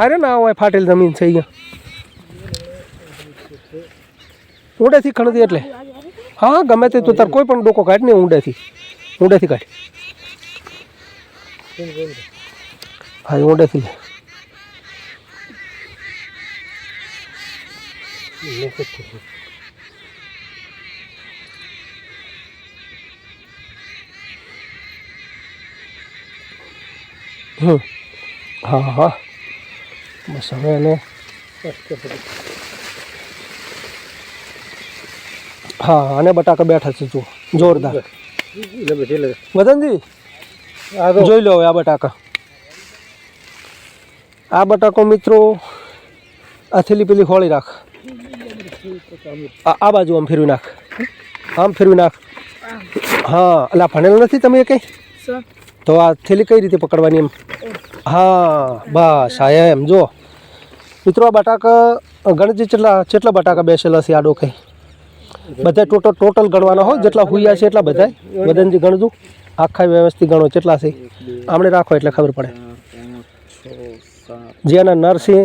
અરે ના હોય, ફાટેલ જમીન છે અહીંયા. ઊંડેથી ખણતી એટલે. હા, ગમે તે તું તાર કોઈ પણ ડોકો કાઢ ને ઊંડેથી. ઊંડેથી કાઢ. હા ઊંડેથી લે. હા હા. બસ હવે એને હા અને બટાકા બેઠા છે જો જોરદાર. વદનજી જોઈ લો હવે આ બટાકા. આ બટાકો મિત્રો આ થેલી પેલી હોળી રાખ આ બાજુ આમ ફેરવી નાખ. આમ ફેરવી નાખ. હા એટલે આ ભણેલ નથી તમે કંઈ? તો આ થેલી કઈ રીતે પકડવાની એમ? હા બસ હા એમ જો. મિત્રો આ બટાકા ગણજી જેટલા જેટલા બટાકા બેસેલા છે આ ડોકે બધા ટોટલ ટોટલ ગણવાના હોય જેટલા હુયા છે એટલા બધા વદનજી ગણજો આખા વ્યવસ્થિત ગણો કેટલા છે. આમણે રાખો એટલે ખબર પડે. જેના નર છે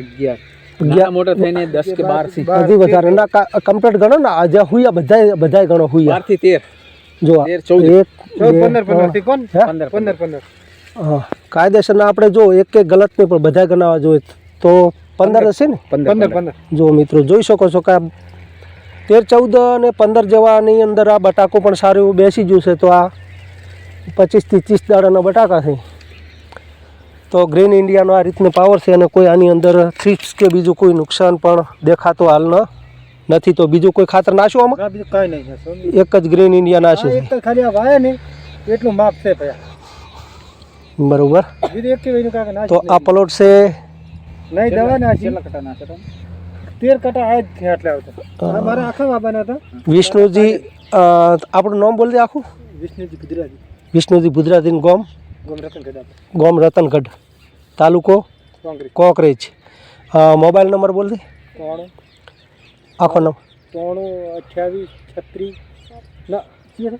અગિયાર. અગિયાર મોટા થઈને દસ કે બારથી વધારે. ના કમ્પ્લીટ ગણો ને આજે હુયા બધાય બધાય ગણો હુયા. બારથી તેર. જો કાયદેસરના આપણે જો એક એક ગલત નહીં પણ બધા ગણાવવા જોઈએ. તો પંદર હશે ને? પંદર પંદર જો મિત્રો જોઈ શકો છો કે તેર ચૌદ અને પંદર જેવાની અંદર આ બટાકો પણ સારું એવું બેસી ગયું છે તો આ પચીસથી ત્રીસ દાડાના બટાકા છે. તો ગ્રીન ઇન્ડિયાનો આ રીતનો પાવર છે અને કોઈ આની અંદર થ્રીપ્સ કે બીજું કોઈ નુકસાન પણ દેખાતો હાલ ન નથી તો બીજું કોઈ ખાતર નાશો આમાં? બીજું કાંઈ નહીં એક જ ગ્રીન ઇન્ડિયા નાશે એક તો ખાલી આ વાયા ને એટલું માપ છે ભાઈ બરોબર. તો આ પ્લોટ છે? નહીં દવા નાખી. કેટલા કટા નાખે તમે? તેર કટા આ જ થયા એટલે આવતા મારા આખા વાબાના હતા. વિષ્ણુજી આપણું નામ બોલી દે આખું? વિષ્ણુજી ગુજરાતી વિષ્ણુજી ગુજરાતી ગોમ? ગોમ રતન ગોમ રતનગઢ. તાલુકો? કોંકરેજ. કોકરેજ મોબાઈલ નંબર બોલ દે ત્રણ આખો નામ ત્રણું અઠ્યાવીસ છત્રીસ. ના શું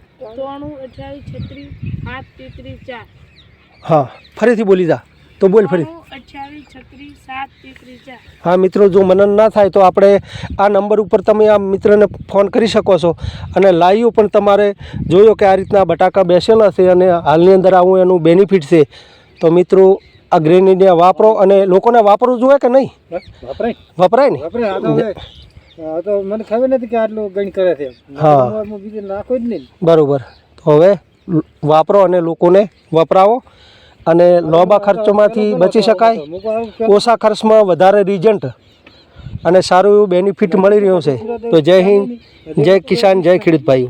અઠ્યાવીસ છત્રીસ સાત તેત્રીસ ચાર. હા ફરીથી બોલી જા. તો બોલ ફરી. ત્રાણું હા મિત્રો જો મનન ના થાય તો આપણે આ નંબર ઉપર તમે આ મિત્રને ફોન કરી શકો છો. અને લાઈવ પણ તમારે જોયો કે આ રીતના બટાકા બેસેલા છે અને હાલની અંદર આવું એનું બેનિફિટ છે. તો મિત્રો આ ગ્રીન ઇન્ડિયા વાપરો અને લોકોને વાપરવું જોઈએ કે નહીં? વપરાય. વપરાય ને? વપરાય તો મને ખબર નથી કે આટલું ગણ કરે છે. હા. બીજું નાખો જ નહીં. બરોબર. તો હવે વાપરો અને લોકોને વપરાવો અને લોબા ખર્ચોમાંથી બચી શકાય. ઓછા ખર્ચમાં વધારે રિઝલ્ટ અને સારું એવું બેનિફિટ મળી રહ્યું છે. તો જય હિન્દ જય કિસાન જય ખેડૂત ભાઈઓ.